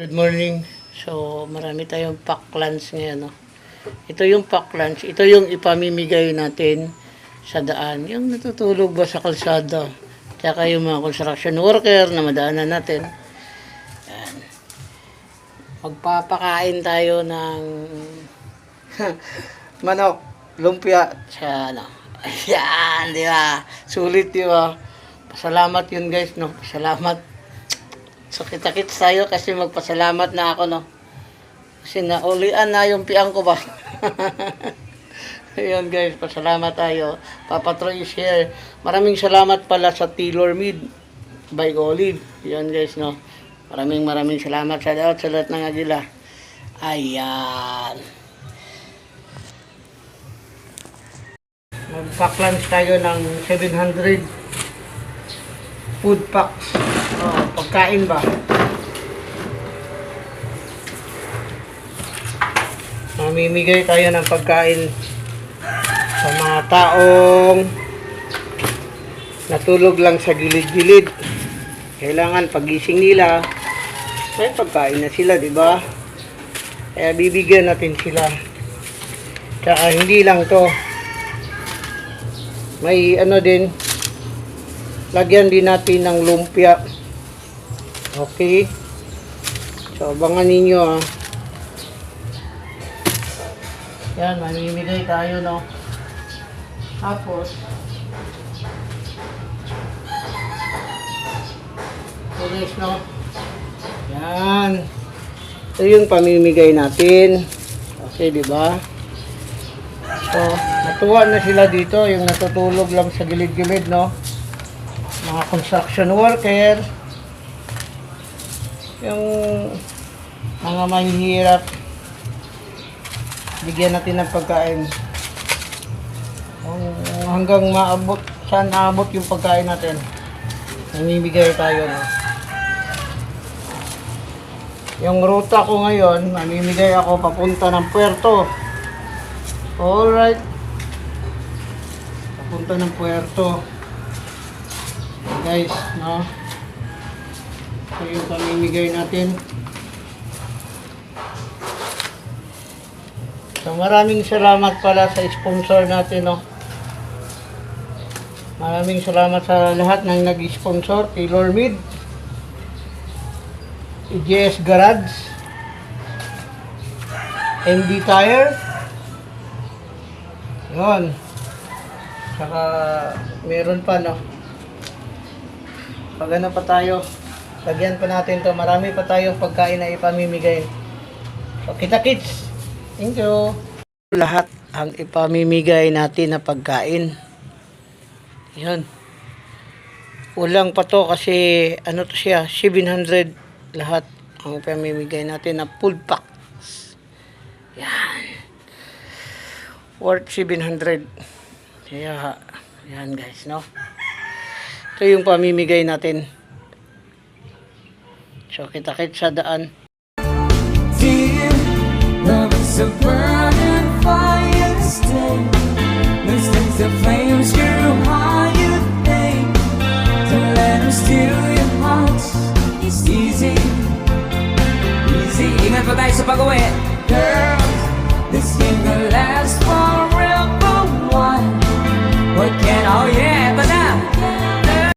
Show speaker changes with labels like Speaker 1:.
Speaker 1: Good morning. So, marami tayong pack lunch ngayon, no? Ito yung pack lunch. Ito yung ipamimigay natin sa daan. Yung natutulog ba sa kalsada. Tsaka yung mga construction worker na madaanan natin. Yan. Magpapakain tayo ng manok, lumpia, sa ano. Ayan, di ba? Sulit, di ba? Pasalamat yun, guys, no? Pasalamat. So kita-kits tayo kasi magpasalamat na ako no. Kasi naulian na yung piang ko ba. Ayun guys, pasalamat tayo. Papa Troy is here. Maraming salamat pala sa Taylor Mead by Olive. Ayun guys no. Maraming maraming salamat sa lahat sa lahat ng agila. Ayan. Mag-pack lunch tayo ng 700 food packs. Oh, pagkain ba? Mamimigay tayo ng pagkain sa mga taong natulog lang sa gilid-gilid. Kailangan pagising nila, may pagkain na sila, di ba? Kaya bibigyan natin sila. Tsaka hindi lang to. May ano din, lagyan din natin ng lumpia. Okay. So, abangan ninyo ah. Yan, mamimigay tayo, no? Tapos, tulis, no? Yan. Ito yung pamimigay natin. Okay, di ba? So, natuwa na sila dito, yung natutulog lang sa gilid-gilid, no? Mga construction worker, yung mga mahihirap, bigyan natin ng pagkain. Hanggang maabot, saan aabot yung pagkain natin. Namimigay tayo, no? Yung ruta ko ngayon, mamimigay ako papunta ng puerto. Alright. Papunta ng puerto. Guys, no? Ito yung pamimigay natin. So maraming salamat pala sa sponsor natin, no? Maraming salamat sa lahat ng nag-sponsor. Taylor Mid, EJS Garage, MD Tire, yun. Saka meron pa, no? Pag ano pa tayo, lagyan pa natin to. Marami pa tayong pagkain na ipamimigay. So, kita kids. Thank you. Lahat ang ipamimigay natin na pagkain. Yun. Kulang pa to kasi ano to siya, 700 lahat ang ipamimigay natin na full packs. Yan. Worth 700. Kaya, yan guys, no? Ito yung pamimigay natin. So, kita-kit sa daan.
Speaker 2: Dear, love is a burning fire stay. This is the flames grew higher day. To let them steal your heart. It's easy, easy. Ingat pa tayo sa pag-uwi.